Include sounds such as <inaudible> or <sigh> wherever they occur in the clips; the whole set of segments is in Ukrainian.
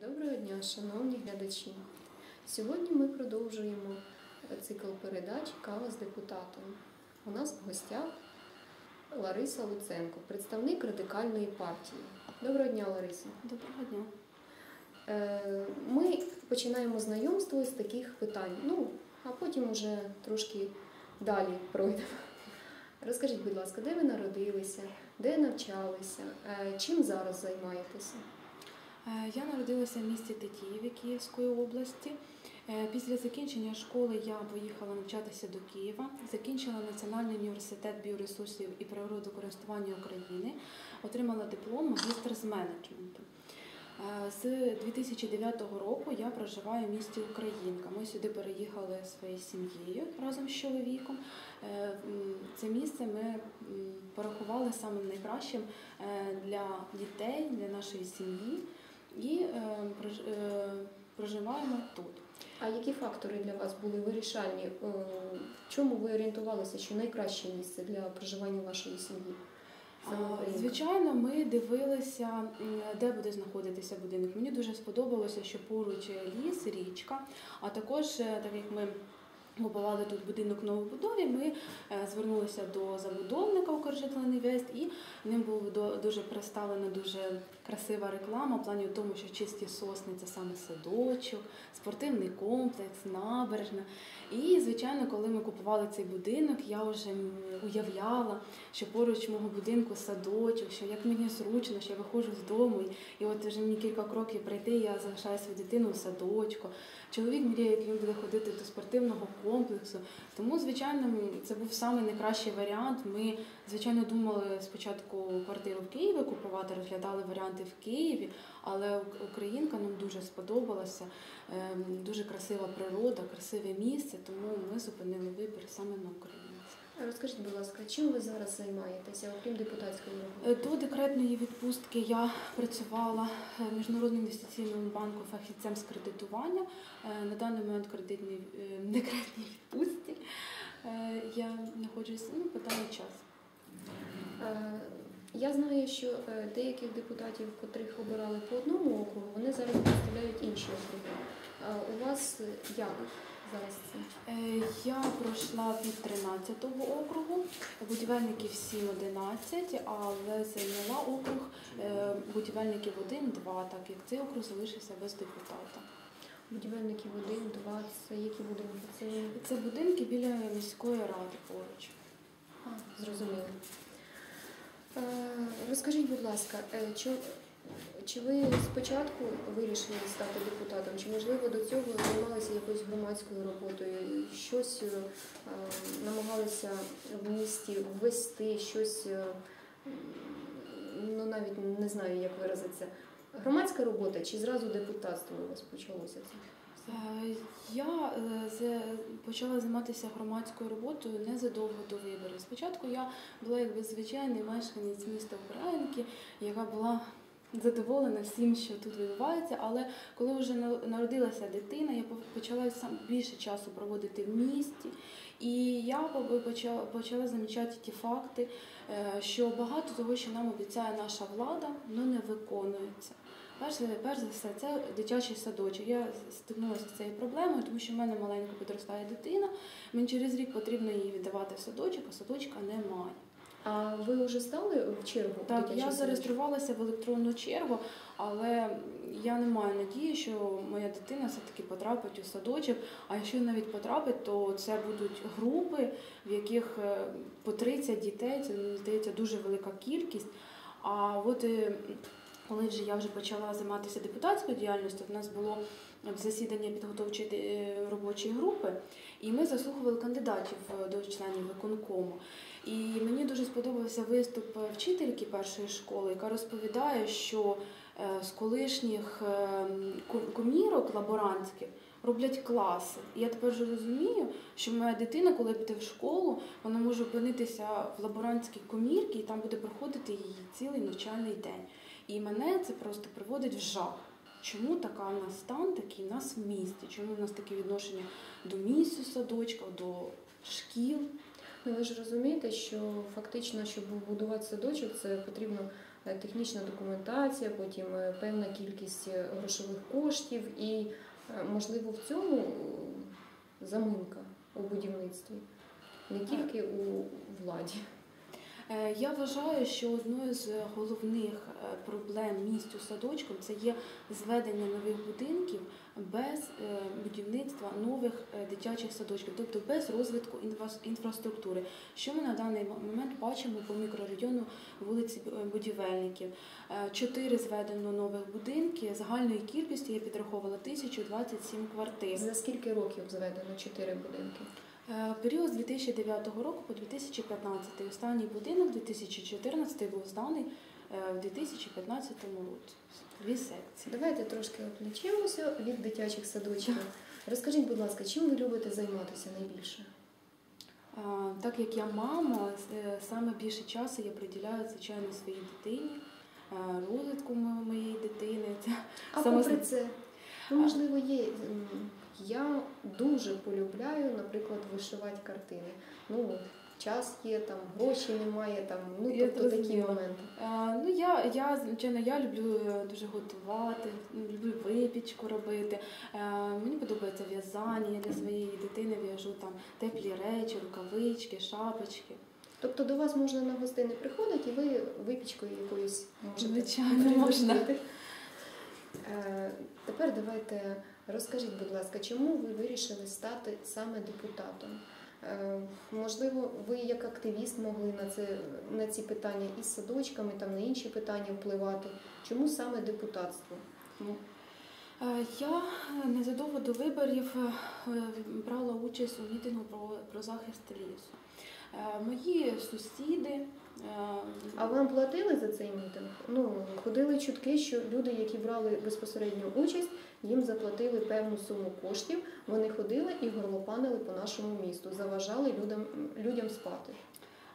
Доброго дня, шановні глядачі. Сьогодні ми продовжуємо цикл передач Кава з депутатом. У нас в гостях Лариса Луценко, представник радикальної партії. Доброго дня, Лариса. Доброго дня. Е, Ми починаємо знайомство з таких питань. Ну, а потім уже трошки далі пройдемо. Розкажіть, будь ласка, де ви народилися, де навчалися, Е, чим зараз займаєтеся? Е, Я народилася в місті Тетіїві Київської області. Е, Після закінчення школи я поїхала навчатися до Києва, закінчила Національний університет біоресурсів і природокористування України, отримала диплом магістр з менеджменту. Е, З 2009 року я проживаю в місті Українка. Ми сюди переїхали своєю сім'єю разом з чоловіком. Це місце ми порахували самим найкращим для дітей, для нашої сім'ї і е, е, проживаємо тут. А які фактори для вас були вирішальні? Е, В чому ви орієнтувалися, що найкраще місце для проживання вашої сім'ї? Звичайно, ми дивилися, де буде знаходитися будинок. Мені дуже сподобалося, що поруч ліс, річка, а також, так як ми купували тут будинок новобудові, ми звернулися до забудовника «Укржитлоінвест» і ним до- дуже представлена дуже красива реклама в плані в тому, що чисті сосни це саме садочок, спортивний комплекс, набережна. І, звичайно, коли ми купували цей будинок, я вже уявляла, що поруч мого будинку садочок, що як мені зручно, що я виходжу з дому, і, от вже мені кілька кроків пройти, я залишаю свою дитину в садочку. Чоловік мріє, як він буде ходити до спортивного комплексу. Тому, звичайно, це був саме найкращий варіант. Ми, звичайно, думали спочатку квартиру в Києві купувати, розглядали варіанти в Києві, але Українка нам дуже сподобалася. Ем, Дуже красива природа, красиве місце, тому ми зупинили вибір саме на Україні. Розкажіть, будь ласка, чим ви зараз займаєтеся, окрім депутатської роботи? Е, До декретної відпустки я працювала е, в Міжнародному інвестиційному банку фахівцем з кредитування. Е, На даний момент кредитній е, <laughs> декретній відпустці. Е, Я знаходжусь ну, даний час. Я знаю, що е, деяких депутатів, котрих обирали по одному округу, вони зараз представляють інші округи. У вас е, як зараз це? Е, Я пройшла під 13-го округу, будівельників 7-11, але зайняла округ будівельників 1-2, так як цей округ залишився без депутата. Будівельників один, два, це які будинки? Це Це будинки біля міської ради поруч. а, зрозуміло. Розкажіть, будь ласка, е, чи, чи ви спочатку вирішили стати депутатом, чи можливо до цього займалися якоюсь громадською роботою, щось е, намагалися в місті ввести, щось, е, ну навіть не знаю, як виразитися. Громадська робота чи зразу депутатство у вас почалося це? Е, Я е, почала займатися громадською роботою незадовго до виборів. Спочатку я була якби звичайний мешканець міста Українки, яка була задоволена всім, що тут відбувається. Але коли вже народилася дитина, я почала сам більше часу проводити в місті. І я почала, почала замічати ті факти, е, що багато того, що нам обіцяє наша влада, воно не виконується. Перш, перш за все, це дитячий садочок. Я стикнулася з цією проблемою, тому що в мене маленько підростає дитина. Мені через рік потрібно її віддавати в садочок, а садочка немає. А ви вже стали в чергу? Так, я зареєструвалася в електронну чергу, але я не маю надії, що моя дитина все-таки потрапить у садочок. А якщо навіть потрапить, то це будуть групи, в яких е, по 30 дітей, це здається дуже велика кількість. А от е, коли вже я вже почала займатися депутатською діяльністю, в нас було засідання підготовчої е, робочої групи, і ми заслухували кандидатів е, до членів виконкому. І мені дуже сподобався виступ вчительки першої школи, яка розповідає, що е, з колишніх е, комірок лаборантських роблять класи. І я тепер вже розумію, що моя дитина, коли піде в школу, вона може опинитися в лаборантській комірці, і там буде проходити її цілий навчальний день. І мене це просто приводить в жах. Чому така в нас стан, такий в нас в місті? Чому в нас таке відношення до місця садочка, до шкіл? Ну, ви ж розумієте, що фактично, щоб будувати садочок, це потрібно е, технічна документація, потім е, певна кількість е, грошових коштів і, можливо, в цьому заминка у будівництві, не тільки у владі. Е, Я вважаю, що одною з головних е, проблем місць у садочку це є зведення нових будинків без е, будівництва нових дитячих садочків, тобто без розвитку інфра- інфраструктури. Що ми на даний момент бачимо по мікрорайону вулиці Будівельників? Чотири зведено нових будинки. Загальної кількості я підраховувала 1027 квартир. За скільки років зведено чотири будинки? Е, Період з 2009 року по 2015. Останній будинок 2014 був зданий е, в 2015 році. Дві секції. Давайте трошки відвлечемося від дитячих садочків. Розкажіть, будь ласка, чим ви любите займатися найбільше? Так як я мама, е, саме більше часу я приділяю, звичайно, своїй дитині, розвитку моєї дитини. А попри це, можливо, є. Я дуже полюбляю, наприклад, вишивати картини. Ну, час є, там, гроші немає, там, ну, Я тобто такі моменти. А, Ну, я, я, звичайно, я люблю е, дуже готувати, ну, люблю випічку робити. Е, Мені подобається в'язання. Я для своєї дитини в'яжу там теплі речі, рукавички, шапочки. Тобто до вас можна на гостини приходити, і ви випічкою якоюсь можете Звичайно, можна. Е, Тепер давайте розкажіть, будь ласка, чому ви вирішили стати саме депутатом? Е, Можливо, ви як активіст могли на це на ці питання із садочками, там на інші питання впливати. Чому саме депутатство? Ну, Е, Я незадовго до виборів е, брала участь у мітингу про, про захист лісу. Мої сусіди. А вам платили за цей мітинг? Ну ходили чутки, що люди, які брали безпосередню участь, їм заплатили певну суму коштів. Вони ходили і горлопанили по нашому місту, заважали людям людям спати.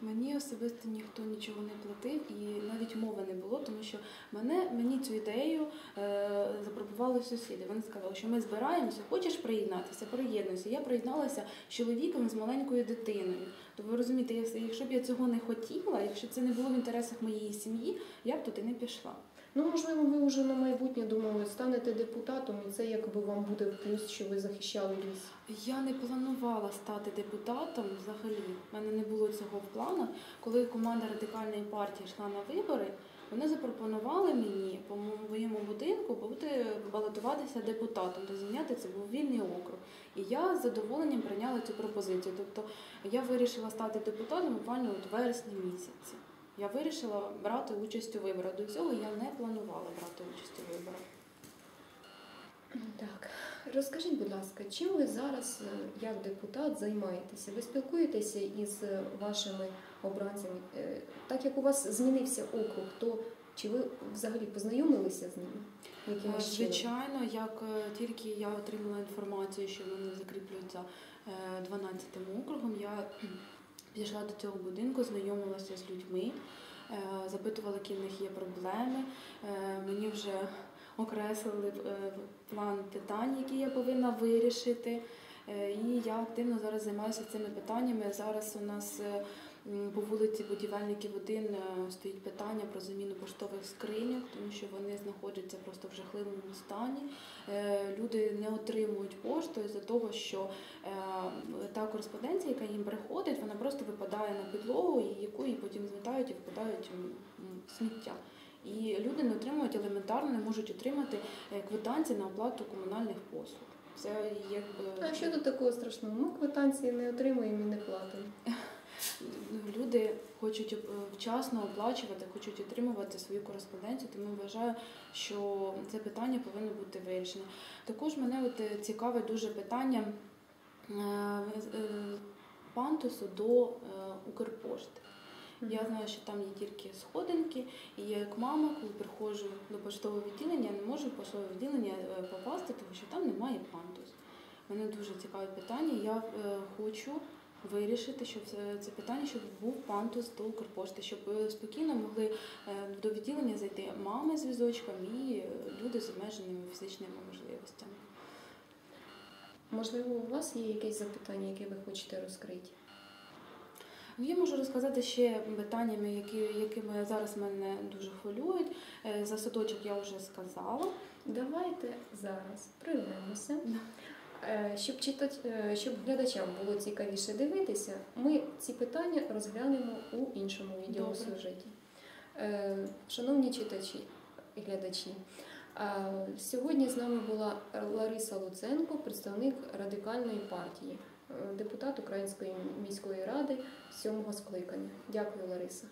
Мені особисто ніхто нічого не платив і навіть мови не було, тому що мене мені цю ідею е, запропонували сусіди. Вони сказали, що ми збираємося, хочеш приєднатися, приєднуйся. Я приєдналася з чоловіком з маленькою дитиною. То ви розумієте, якщо б я цього не хотіла, якщо це не було в інтересах моєї сім'ї, я б туди не пішла. Ну можливо, ви вже на майбутнє думали, станете депутатом, і це якби вам буде в плюс, що ви захищали ліс. Я не планувала стати депутатом взагалі. У мене не було цього в планах. Коли команда радикальної партії йшла на вибори, вони запропонували мені по моєму будинку бути балотуватися депутатом, то зайняти це був вільний округ. І я з задоволенням прийняла цю пропозицію. Тобто я вирішила стати депутатом буквально в вересні місяці. Я вирішила брати участь у виборах. До цього я не планувала брати участь у виборах. Так, розкажіть, будь ласка, чим ви зараз, е, як депутат, займаєтеся? Ви спілкуєтеся із е, вашими обранцями? Е, Так як у вас змінився округ, то чи ви взагалі познайомилися з ними? Чином? Звичайно, як тільки я отримала інформацію, що вони закріплюються е, 12 округом, я кхм, до цього будинку, знайомилася з людьми, е, запитувала, які в них є проблеми. Е, Мені вже окреслили е, план питань, які я повинна вирішити. І я активно зараз займаюся цими питаннями. Зараз у нас по вулиці Будівельників 1 е, стоїть питання про заміну поштових скриньок, тому що вони знаходяться просто в жахливому стані. Е, Люди не отримують пошту із-за того, що е, та кореспонденція, яка їм приходить, вона просто випадає на підлогу, яку її потім змітають і впадають в сміття. І люди не отримують елементарно, не можуть отримати квитанції на оплату комунальних послуг. Це якби А що тут такого страшного? Ми квитанції не отримуємо і не платимо. <laughs> люди хочуть е, вчасно оплачувати, хочуть отримувати свою кореспонденцію, тому вважаю, що це питання повинно бути вирішено. Також мене от е, цікавить дуже питання е, пантусу до Укрпошти. Я знаю, що там є тільки сходинки, і я як мама, коли приходжу до поштового відділення, я не можу в поштове відділення попасти, тому що там немає пандус. Мене дуже цікаве питання. Я хочу вирішити, щоб це, це питання, щоб був пандус до Укрпошти, щоб е, спокійно могли е, до відділення зайти мами з візочком і е, люди з обмеженими фізичними можливостями. Можливо, у вас є якесь запитання, яке ви хочете розкрити? Я можу розказати ще питаннями, які, якими зараз мене дуже хвилюють. Е, За садочок я вже сказала. Давайте зараз приймемося. Е, Щоб читать, е, щоб глядачам було цікавіше дивитися, ми ці питання розглянемо у іншому відеосюжеті. Е, Шановні читачі і глядачі, сьогодні з нами була Лариса Луценко, представник радикальної партії, депутат Української міської ради сьомого скликання. Дякую, Лариса.